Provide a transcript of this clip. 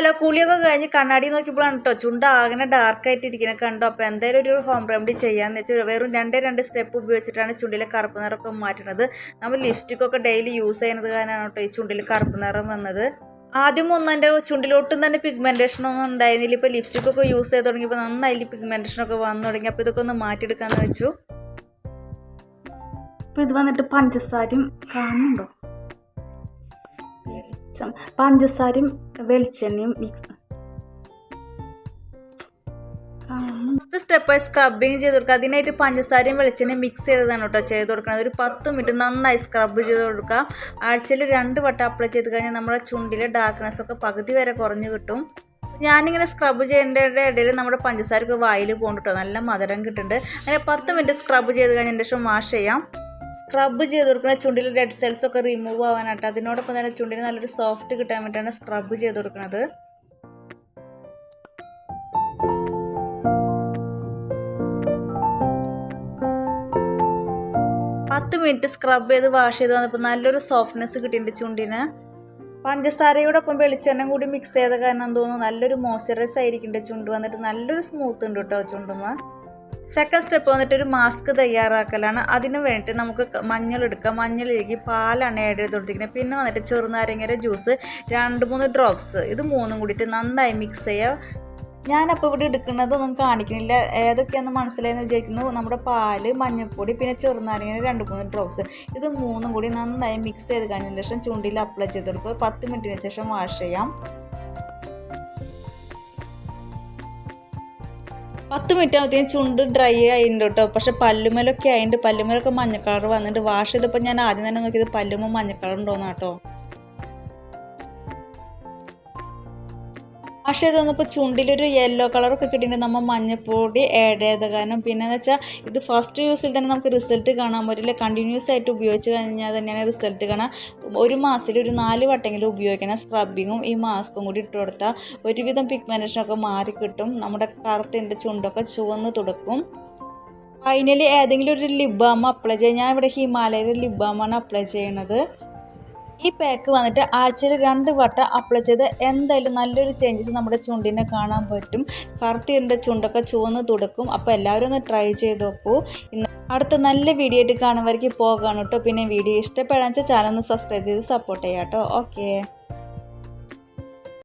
Hello കുളിയൊക്കെ കഴിഞ്ഞ് കണ്ണാടി നോക്കിയപ്പോഴാണ് കേട്ടോ ചുണ്ട് ആകെ ഡാർക്കായിട്ട് ഇരിക്കുന്നത് കണ്ടോ? അപ്പോൾ എന്തായാലും ഒരു ഹോം റെമഡി ചെയ്യാന്ന് വെച്ചാൽ വെറും രണ്ടേ രണ്ട് സ്റ്റെപ്പ് ഉപയോഗിച്ചിട്ടാണ് ചുണ്ടിലെ കറുപ്പ് നിറമൊക്കെ മാറ്റുന്നത്. നമ്മൾ ലിപ്സ്റ്റിക്കൊക്കെ ഡെയിലി യൂസ് ചെയ്യുന്നത് കാരണമാണ് കേട്ടോ ഈ ചുണ്ടിൽ കറുപ്പ് നിറം വന്നത്. ആദ്യം ഒന്നും എന്റെ ചുണ്ടിലോട്ടും തന്നെ പിഗ്മെന്റേഷൻ ഒന്നും ഉണ്ടായിരുന്നില്ല. ഇപ്പോൾ ലിപ്സ്റ്റിക്കൊക്കെ യൂസ് ചെയ്ത് തുടങ്ങിയപ്പോൾ നന്നായി പിഗ്മെന്റേഷനൊക്കെ വന്നു തുടങ്ങി. അപ്പോൾ ഇതൊക്കെ ഒന്ന് മാറ്റിയെടുക്കാമെന്ന് വെച്ചു. അപ്പോൾ ഇത് വന്നിട്ട് പഞ്ചസാരയും കാണുന്നുണ്ടോ? വെളിച്ചം. പഞ്ചസാരയും വെളിച്ചെണ്ണയും മിക്സ് ഫസ്റ്റ് സ്റ്റെപ്പായി സ്ക്രബിങ് ചെയ്ത് കൊടുക്കുക. അതിനായിട്ട് പഞ്ചസാരയും വെളിച്ചെണ്ണയും മിക്സ് ചെയ്തതാണ് കേട്ടോ ചെയ്ത് കൊടുക്കുന്നത്. ഒരു പത്ത് മിനിറ്റ് നന്നായി സ്ക്രബ് ചെയ്ത് കൊടുക്കുക. ആഴ്ചയിൽ രണ്ട് വട്ടം അപ്ലൈ ചെയ്ത് കഴിഞ്ഞാൽ നമ്മുടെ ചുണ്ടിലെ ഡാർക്ക്നെസ് ഒക്കെ പകുതി വരെ കുറഞ്ഞു കിട്ടും. ഞാനിങ്ങനെ സ്ക്രബ് ചെയ്യുന്നതിന്റെ ഇടയിൽ നമ്മുടെ പഞ്ചസാരക്ക് വായിൽ പോകുന്നുണ്ട് കേട്ടോ. നല്ല മധുരം കിട്ടുന്നുണ്ട്. അങ്ങനെ പത്ത് മിനിറ്റ് സ്ക്രബ് ചെയ്ത് കഴിഞ്ഞതിന് ശേഷം വാഷ് ചെയ്യാം. സ്ക്രബ് ചെയ്ത് കൊടുക്കുന്ന ചുണ്ടിൽ ഡെഡ് സെൽസ് ഒക്കെ റിമൂവ് ആവാനായിട്ട് അതിനോടൊപ്പം തന്നെ ചുണ്ടിന് നല്ലൊരു സോഫ്റ്റ് കിട്ടാൻ വേണ്ടിയിട്ടാണ് സ്ക്രബ് ചെയ്ത് കൊടുക്കുന്നത് പത്ത് മിനിറ്റ് സ്ക്രബ് ചെയ്ത് വാഷ് ചെയ്ത് വന്നപ്പോൾ നല്ലൊരു സോഫ്റ്റ്നെസ് കിട്ടിയിട്ടുണ്ട് ചുണ്ടിന്. പഞ്ചസാരയോടൊപ്പം വെളിച്ചെണ്ണ കൂടി മിക്സ് ചെയ്ത കാരണം തോന്നുന്നു നല്ലൊരു മോയ്സ്ചറൈസ് ആയിരിക്കുന്നുണ്ട് ചുണ്ട്. വന്നിട്ട് നല്ലൊരു സ്മൂത്ത് ഉണ്ട് കേട്ടോ ചുണ്ടുമ്മ. സെക്കൻഡ് സ്റ്റെപ്പ് വന്നിട്ട് ഒരു മാസ്ക് തയ്യാറാക്കലാണ്. അതിന് വേണ്ടിയിട്ട് നമുക്ക് മഞ്ഞൾ എടുക്കാം. മഞ്ഞളിലേക്ക് പാലാണ് ആഡ് ചെയ്ത് കൊടുത്തിരിക്കുന്നത്. പിന്നെ വന്നിട്ട് ചെറുനാരങ്ങയുടെ ജ്യൂസ് രണ്ട് മൂന്ന് ഡ്രോപ്സ് ഇത് മൂന്നും കൂടിയിട്ട് നന്നായി മിക്സ് ചെയ്യുക ഞാനപ്പോൾ ഇവിടെ എടുക്കുന്നതൊന്നും കാണിക്കുന്നില്ല. ഏതൊക്കെയാണെന്ന് മനസ്സിലായെന്ന് വിചാരിക്കുന്നു. നമ്മുടെ പാൽ മഞ്ഞൾപ്പൊടി പിന്നെ ചെറുനാരങ്ങ രണ്ട് മൂന്ന് ഡ്രോപ്സ് ഇത് മൂന്നും കൂടി നന്നായി മിക്സ് ചെയ്ത് കഴിഞ്ഞതിന് ശേഷം ചുണ്ടിൽ അപ്ലൈ ചെയ്ത് കൊടുക്കുക. പത്ത് മിനിറ്റിന് ശേഷം വാഷ് ചെയ്യാം. പത്ത് മിനിറ്റ് ആകുമ്പോഴത്തേക്കും ചുണ്ട് ഡ്രൈ ആയിട്ടുണ്ട് കേട്ടോ. പക്ഷെ പല്ലുമലൊക്കെ ആയിട്ടുണ്ട് പല്ലുമലൊക്കെ മഞ്ഞ കളർ വന്നിട്ട് വാഷ് ചെയ്തപ്പോൾ ഞാൻ ആദ്യം തന്നെ നോക്കിയത് പല്ലുമ്പോൾ മഞ്ഞ കളർ ഉണ്ടോന്ന് കേട്ടോ ഇതൊന്നിപ്പോൾ ചുണ്ടിലൊരു യെല്ലോ കളറൊക്കെ കിട്ടിയിട്ടുണ്ട്. നമ്മൾ മഞ്ഞപ്പൊടി ആഡ് ചെയ്ത കാരണം. പിന്നെ എന്ന് വെച്ചാൽ ഇത് ഫസ്റ്റ് യൂസിൽ തന്നെ നമുക്ക് റിസൾട്ട് കാണാൻ പറ്റില്ല. കണ്ടിന്യൂസ് ആയിട്ട് ഉപയോഗിച്ച് കഴിഞ്ഞാൽ തന്നെയാണ് റിസൾട്ട് കാണാൻ ഒരു മാസത്തിൽ ഒരു നാല് വട്ടെങ്കിലും ഉപയോഗിക്കണം. സ്ക്രബിങ്ങും ഈ മാസ്കും കൂടി ഇട്ട് കൊടുത്താൽ ഒരുവിധം പിഗ്മെന്റേഷനൊക്കെ മാറി കിട്ടും. നമ്മുടെ കറുത്തിന്റെ ചുണ്ടൊക്കെ ചുവന്ന് തുടക്കും. ഫൈനലി ഏതെങ്കിലും ഒരു ലിബാം അപ്ലൈ ചെയ്യാം. ഞാൻ ഇവിടെ ഹിമാലയയിലെ ലിബാമാണ് ബാമാണ് അപ്ലൈ ചെയ്യണത് ഈ പാക്ക് വന്നിട്ട് ആഴ്ചയിൽ രണ്ട് വട്ടം അപ്ലൈ ചെയ്ത് എന്തായാലും നല്ലൊരു ചേഞ്ചസ് നമ്മുടെ ചുണ്ടിനെ കാണാൻ പറ്റും. കറുത്തിന്റെ ചുണ്ടൊക്കെ ചുവന്ന് തുടക്കും. അപ്പോൾ എല്ലാവരും ഒന്ന് ട്രൈ ചെയ്ത് നോക്കൂ. ഇന്ന് അടുത്ത നല്ല വീഡിയോ ആയിട്ട് കാണുന്നവർക്ക് പോകാണ് കേട്ടോ. പിന്നെ വീഡിയോ ഇഷ്ടപ്പെടാൻ വെച്ചാൽ ചാനൽ ഒന്ന് സബ്സ്ക്രൈബ് ചെയ്ത് സപ്പോർട്ട് ചെയ്യാം കേട്ടോ. ഓക്കേ